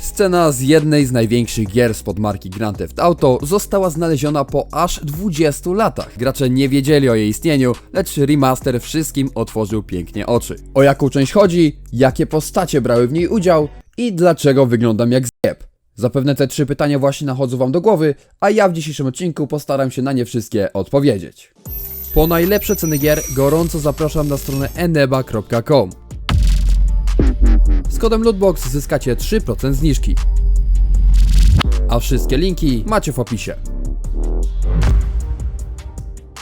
Scena z jednej z największych gier spod marki Grand Theft Auto została znaleziona po aż 20 latach. Gracze nie wiedzieli o jej istnieniu, lecz remaster wszystkim otworzył pięknie oczy. O jaką część chodzi, jakie postacie brały w niej udział i dlaczego wyglądam jak zjeb. Zapewne te trzy pytania właśnie nachodzą wam do głowy, a ja w dzisiejszym odcinku postaram się na nie wszystkie odpowiedzieć. Po najlepsze ceny gier gorąco zapraszam na stronę eneba.com. Z kodem Lootbox zyskacie 3% zniżki. A wszystkie linki macie w opisie.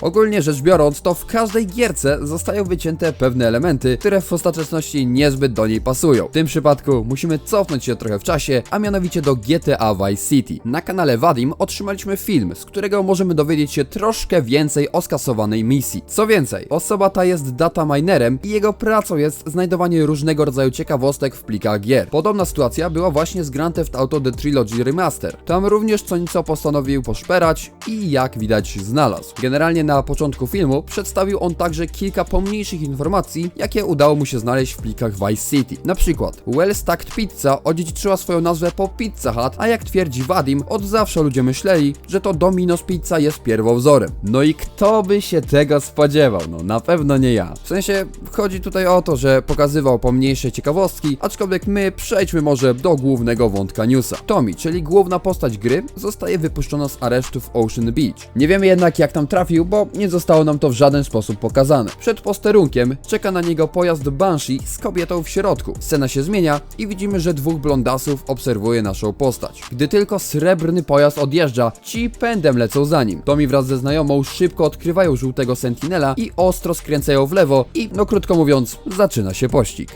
Ogólnie rzecz biorąc, to w każdej gierce zostają wycięte pewne elementy, które w ostateczności niezbyt do niej pasują. W tym przypadku musimy cofnąć się trochę w czasie, a mianowicie do GTA Vice City. Na kanale Wadim otrzymaliśmy film, z którego możemy dowiedzieć się troszkę więcej o skasowanej misji. Co więcej, osoba ta jest data minerem i jego pracą jest znajdowanie różnego rodzaju ciekawostek w plikach gier. Podobna sytuacja była właśnie z Grand Theft Auto The Trilogy Remaster. Tam również co nieco postanowił poszperać i jak widać znalazł. Generalnie na początku filmu przedstawił on także kilka pomniejszych informacji, jakie udało mu się znaleźć w plikach Vice City. Na przykład, Well Stacked Pizza odziedziczyła swoją nazwę po Pizza Hut, a jak twierdzi Wadim, od zawsze ludzie myśleli, że to Domino's Pizza jest pierwowzorem. No i kto by się tego spodziewał? No na pewno nie ja. W sensie, chodzi tutaj o to, że pokazywał pomniejsze ciekawostki, aczkolwiek my przejdźmy może do głównego wątka newsa. Tommy, czyli główna postać gry, zostaje wypuszczona z aresztu w Ocean Beach. Nie wiemy jednak jak tam trafił, bo nie zostało nam to w żaden sposób pokazane. Przed posterunkiem czeka na niego pojazd Banshee z kobietą w środku. Scena się zmienia i widzimy, że dwóch blondasów obserwuje naszą postać. Gdy tylko srebrny pojazd odjeżdża, ci pędem lecą za nim. Tommy wraz ze znajomą szybko odkrywają żółtego sentinela i ostro skręcają w lewo i, no krótko mówiąc, zaczyna się pościg.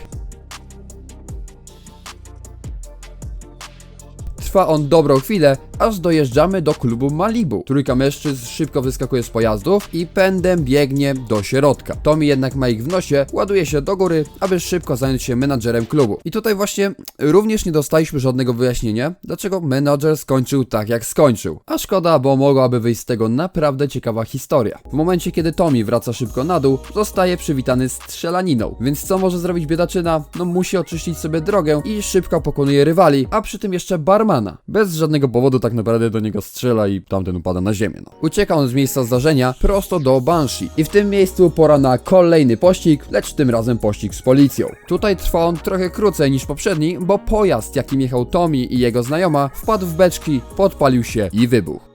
Trwa on dobrą chwilę, aż dojeżdżamy do klubu Malibu. Trójka mężczyzn szybko wyskakuje z pojazdów i pędem biegnie do środka. Tommy jednak ma ich w nosie, ładuje się do góry, aby szybko zająć się menadżerem klubu. I tutaj właśnie również nie dostaliśmy żadnego wyjaśnienia, dlaczego menadżer skończył tak jak skończył. A szkoda, bo mogłaby wyjść z tego naprawdę ciekawa historia. W momencie, kiedy Tommy wraca szybko na dół, zostaje przywitany strzelaniną. Więc co może zrobić biedaczyna? No musi oczyścić sobie drogę i szybko pokonuje rywali, a przy tym jeszcze barmana. Bez żadnego powodu tak naprawdę do niego strzela i tamten upada na ziemię. No. Ucieka on z miejsca zdarzenia prosto do Banshee i w tym miejscu pora na kolejny pościg, lecz tym razem pościg z policją. Tutaj trwa on trochę krócej niż poprzedni, bo pojazd jakim jechał Tommy i jego znajoma wpadł w beczki, podpalił się i wybuchł.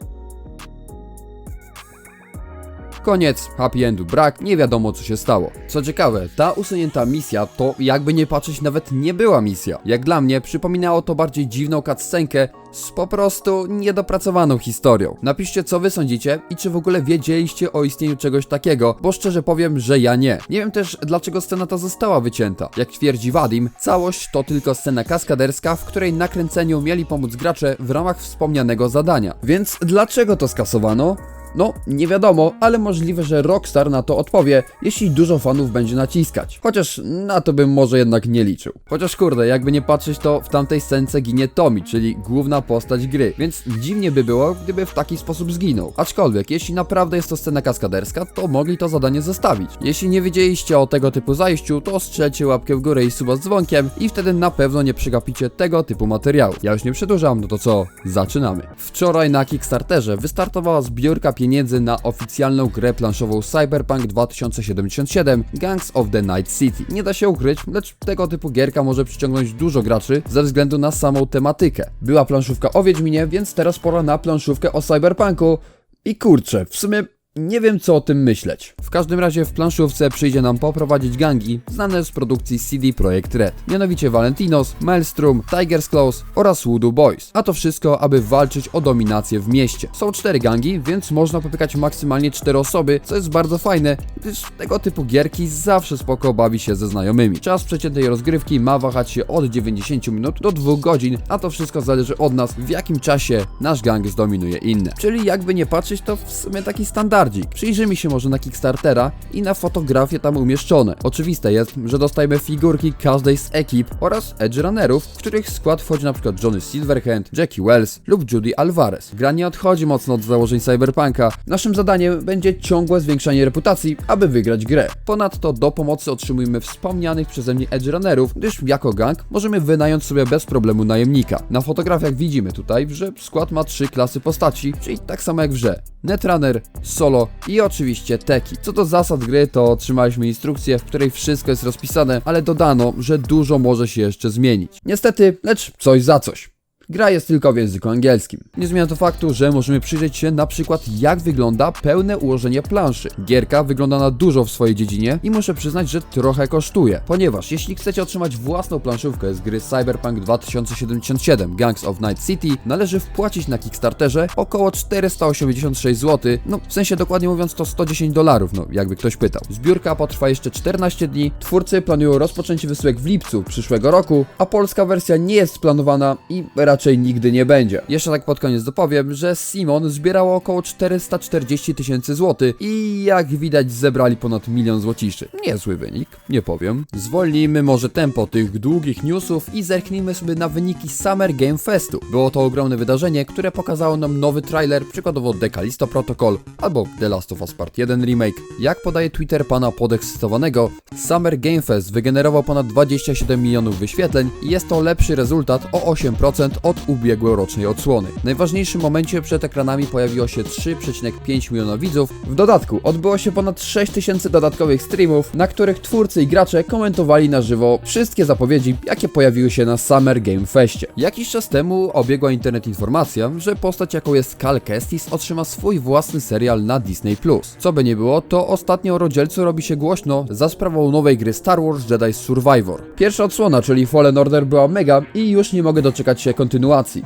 Koniec, happy endu brak, nie wiadomo co się stało. Co ciekawe, ta usunięta misja to jakby nie patrzeć nawet nie była misja. Jak dla mnie przypominało to bardziej dziwną cutscenkę z po prostu niedopracowaną historią. Napiszcie co wy sądzicie i czy w ogóle wiedzieliście o istnieniu czegoś takiego, bo szczerze powiem, że ja nie. Nie wiem też dlaczego scena ta została wycięta. Jak twierdzi Wadim, całość to tylko scena kaskaderska, w której nakręceniu mieli pomóc gracze w ramach wspomnianego zadania. Więc dlaczego to skasowano? No, nie wiadomo, ale możliwe, że Rockstar na to odpowie, jeśli dużo fanów będzie naciskać. Chociaż na to bym może jednak nie liczył. Chociaż kurde, jakby nie patrzeć, to w tamtej scence ginie Tommy, czyli główna postać gry, więc dziwnie by było, gdyby w taki sposób zginął. Aczkolwiek, jeśli naprawdę jest to scena kaskaderska, to mogli to zadanie zostawić. Jeśli nie wiedzieliście o tego typu zajściu, to strzelcie łapkę w górę i suba z dzwonkiem i wtedy na pewno nie przegapicie tego typu materiału. Ja już nie przedłużam, no to co? Zaczynamy. Wczoraj na Kickstarterze wystartowała zbiórka pieniędzy na oficjalną grę planszową Cyberpunk 2077 Gangs of the Night City. Nie da się ukryć, lecz tego typu gierka może przyciągnąć dużo graczy ze względu na samą tematykę. Była planszówka o Wiedźminie, więc teraz pora na planszówkę o Cyberpunku. I kurczę, w sumie nie wiem co o tym myśleć. W każdym razie w planszówce przyjdzie nam poprowadzić gangi znane z produkcji CD Projekt Red. Mianowicie Valentinos, Maelstrom, Tiger's Claws oraz Voodoo Boys. A to wszystko, aby walczyć o dominację w mieście. Są cztery gangi, więc można popykać maksymalnie cztery osoby, co jest bardzo fajne, gdyż tego typu gierki zawsze spoko bawi się ze znajomymi. Czas przeciętej rozgrywki ma wahać się od 90 minut do 2 godzin, a to wszystko zależy od nas, w jakim czasie nasz gang zdominuje inne. Czyli jakby nie patrzeć, to w sumie taki standard bardziej. Przyjrzyjmy się może na Kickstartera i na fotografie tam umieszczone. Oczywiste jest, że dostajemy figurki każdej z ekip oraz Edge Runnerów, w których skład wchodzi przykład Johnny Silverhand, Jackie Wells lub Judy Alvarez. Gra nie odchodzi mocno od założeń Cyberpunka. Naszym zadaniem będzie ciągłe zwiększanie reputacji, aby wygrać grę. Ponadto do pomocy otrzymujemy wspomnianych przeze mnie Edge Runnerów, gdyż jako gang możemy wynająć sobie bez problemu najemnika. Na fotografiach widzimy tutaj, że skład ma trzy klasy postaci, czyli tak samo jak w grze. Netrunner, Solo i oczywiście Teki. Co do zasad gry, to otrzymaliśmy instrukcję, w której wszystko jest rozpisane, ale dodano, że dużo może się jeszcze zmienić. Niestety, lecz coś za coś. Gra jest tylko w języku angielskim. Nie zmienia to faktu, że możemy przyjrzeć się na przykład jak wygląda pełne ułożenie planszy. Gierka wygląda na dużo w swojej dziedzinie i muszę przyznać, że trochę kosztuje, ponieważ jeśli chcecie otrzymać własną planszówkę z gry Cyberpunk 2077 Gangs of Night City, należy wpłacić na Kickstarterze około 486 zł, no w sensie dokładnie mówiąc to 110 dolarów, no jakby ktoś pytał. Zbiórka potrwa jeszcze 14 dni, twórcy planują rozpoczęcie wysyłek w lipcu przyszłego roku, a polska wersja nie jest planowana i raczej nigdy nie będzie. Jeszcze tak pod koniec dopowiem, że Simon zbierało około 440 tysięcy złotych i jak widać zebrali ponad milion złociszy. Niezły wynik, nie powiem. Zwolnijmy może tempo tych długich newsów i zerknijmy sobie na wyniki Summer Game Festu. Było to ogromne wydarzenie, które pokazało nam nowy trailer, przykładowo Decalisto Protocol albo The Last of Us Part 1 Remake. Jak podaje Twitter pana podekscytowanego, Summer Game Fest wygenerował ponad 27 milionów wyświetleń i jest to lepszy rezultat o 8% od ubiegłorocznej odsłony. W najważniejszym momencie przed ekranami pojawiło się 3,5 miliona widzów. W dodatku odbyło się ponad 6 tysięcy dodatkowych streamów, na których twórcy i gracze komentowali na żywo wszystkie zapowiedzi, jakie pojawiły się na Summer Game Festie. Jakiś czas temu obiegła internet informacja, że postać jaką jest Cal Kestis otrzyma swój własny serial na Disney+. Co by nie było, to ostatnio o rodzielcu robi się głośno za sprawą nowej gry Star Wars Jedi Survivor. Pierwsza odsłona, czyli Fallen Order była mega i już nie mogę doczekać się kontynuacji.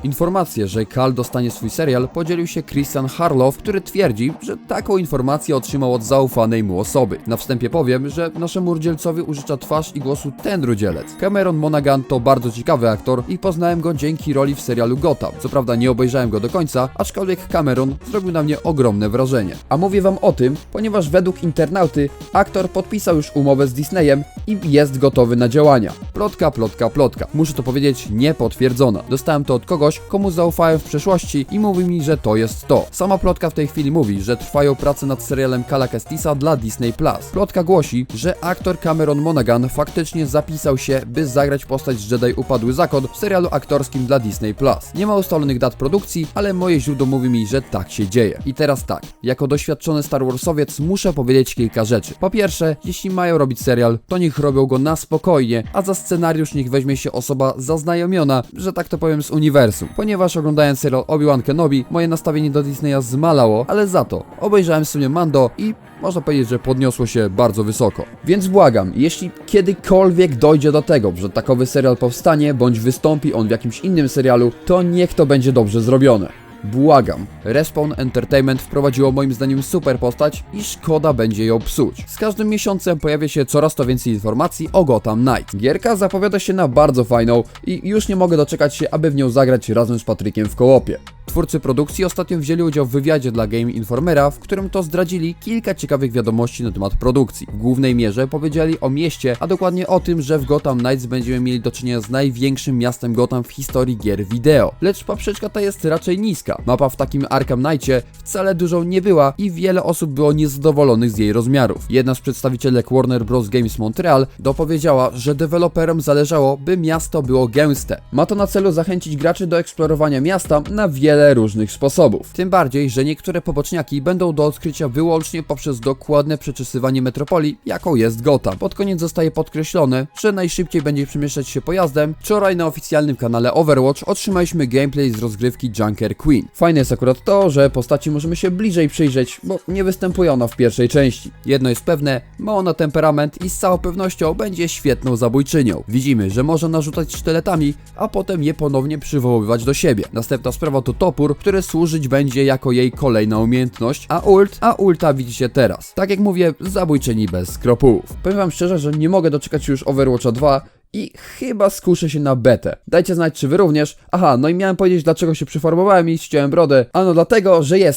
Informację, że Cal dostanie swój serial podzielił się Christian Harlow, który twierdzi, że taką informację otrzymał od zaufanej mu osoby. Na wstępie powiem, że naszemu rudzielcowi użycza twarz i głosu ten rudzielec. Cameron Monaghan to bardzo ciekawy aktor i poznałem go dzięki roli w serialu Gotham. Co prawda nie obejrzałem go do końca, aczkolwiek Cameron zrobił na mnie ogromne wrażenie. A mówię wam o tym, ponieważ według internauty aktor podpisał już umowę z Disneyem i jest gotowy na działania. Plotka, plotka, plotka. Muszę to powiedzieć, niepotwierdzona. Dostałem to od kogoś, komu zaufałem w przeszłości i mówi mi, że to jest to. Sama plotka w tej chwili mówi, że trwają prace nad serialem Kala Kestisa dla Disney+. Plotka głosi, że aktor Cameron Monaghan faktycznie zapisał się, by zagrać postać Jedi Upadły Zakon w serialu aktorskim dla Disney+. Nie ma ustalonych dat produkcji, ale moje źródło mówi mi, że tak się dzieje. I teraz tak, jako doświadczony Star Warsowiec muszę powiedzieć kilka rzeczy. Po pierwsze, jeśli mają robić serial, to niech robią go na spokojnie, a za scenariusz niech weźmie się osoba zaznajomiona, że tak to powiem, z uniwersum. Ponieważ oglądając serial Obi-Wan Kenobi, moje nastawienie do Disneya zmalało, ale za to obejrzałem sobie Mando i można powiedzieć, że podniosło się bardzo wysoko. Więc błagam, jeśli kiedykolwiek dojdzie do tego, że takowy serial powstanie, bądź wystąpi on w jakimś innym serialu, to niech to będzie dobrze zrobione. Błagam. Respawn Entertainment wprowadziło moim zdaniem super postać i szkoda będzie ją psuć. Z każdym miesiącem pojawia się coraz to więcej informacji o Gotham Knight. Gierka zapowiada się na bardzo fajną i już nie mogę doczekać się, aby w nią zagrać razem z Patrykiem w kołopie. Twórcy produkcji ostatnio wzięli udział w wywiadzie dla Game Informera, w którym to zdradzili kilka ciekawych wiadomości na temat produkcji. W głównej mierze powiedzieli o mieście, a dokładnie o tym, że w Gotham Knights będziemy mieli do czynienia z największym miastem Gotham w historii gier wideo. Lecz poprzeczka ta jest raczej niska. Mapa w takim Arkham Knightie wcale dużą nie była i wiele osób było niezadowolonych z jej rozmiarów. Jedna z przedstawicielek Warner Bros. Games Montreal dopowiedziała, że deweloperom zależało, by miasto było gęste. Ma to na celu zachęcić graczy do eksplorowania miasta na wiele różnych sposobów. Tym bardziej, że niektóre poboczniaki będą do odkrycia wyłącznie poprzez dokładne przeczesywanie metropolii, jaką jest Gotham. Pod koniec zostaje podkreślone, że najszybciej będzie przemieszczać się pojazdem. Wczoraj na oficjalnym kanale Overwatch otrzymaliśmy gameplay z rozgrywki Junker Queen. Fajne jest akurat to, że postaci możemy się bliżej przyjrzeć, bo nie występuje ona w pierwszej części. Jedno jest pewne, ma ona temperament i z całą pewnością będzie świetną zabójczynią. Widzimy, że może narzucać sztyletami, a potem je ponownie przywoływać do siebie. Następna sprawa to topór, który służyć będzie jako jej kolejna umiejętność, a ult, a ulta widzicie teraz. Tak jak mówię, zabójczyni bez skropułów. Powiem wam szczerze, że nie mogę doczekać już Overwatcha 2, i chyba skuszę się na betę. Dajcie znać, czy wy również. Aha, no i miałem powiedzieć, dlaczego się przyformowałem i ściąłem brodę. Ano dlatego, że jest